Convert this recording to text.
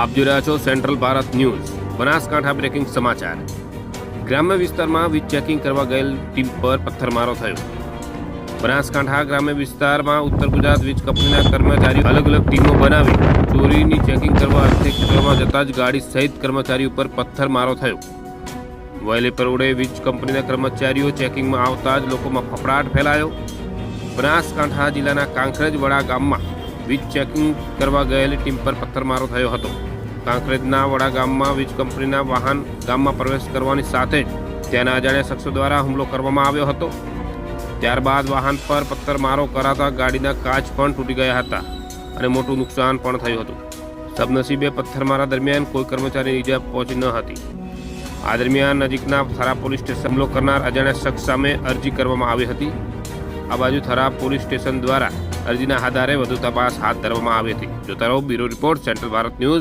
આપ જોઈ રહ્યા છો central Bharat news. Banaskantha breaking સમાચાર. ગ્રામ્ય વિસ્તારમાં વીજ ચેકિંગ કરવા ગયેલ ટીમ પર પથ્થરમારો થયો. બનાસકાંઠા ગ્રામ્ય વિસ્તારમાં ઉત્તર ગુજરાત વીજ કંપનીના કર્મચારીઓ અલગ અલગ ટીમો બનાવી ચોરીની ચેકિંગ કરવા અર્થે ક્ષેત્રમાં જતા જ ગાડી સહિત કર્મચારી ઉપર પથ્થરમારો થયો. વહેલી પરોડે વીજ કંપનીના કર્મચારીઓ ચેકિંગમાં આવતા જ લોકોમાં ફફડાટ ફેલાયો. બનાસકાંઠા જિલ્લાના કાંકરેજ વડા ગામમાં વીજ ચેકિંગ કરવા ગયેલી ટીમ પર પથ્થરમારો થયો હતો. કાંકરેજના વડા ગામમાં વીજ કંપનીના વાહન ગામમાં પ્રવેશ કરવાની સાથે જ ત્યાંના અજાણ્યા શખ્સો દ્વારા હુમલો કરવામાં આવ્યો હતો. ત્યારબાદ વાહન પર પથ્થરમારો કરાતા ગાડીના કાચ પણ તૂટી ગયા હતા અને મોટું નુકસાન પણ થયું હતું. સબનસીબે પથ્થરમારા દરમિયાન કોઈ કર્મચારી ઈજા પહોંચી ન હતી. આ દરમિયાન નજીકના થરા પોલીસ સ્ટેશન હુમલો કરનાર અજાણ્યા શખ્સ સામે અરજી કરવામાં આવી હતી. આ બાજુ થરા પોલીસ સ્ટેશન દ્વારા અરજીના આધારે વધુ તપાસ હાથ ધરવામાં આવી હતી. જોતા રહો, bureau report, central Bharat news.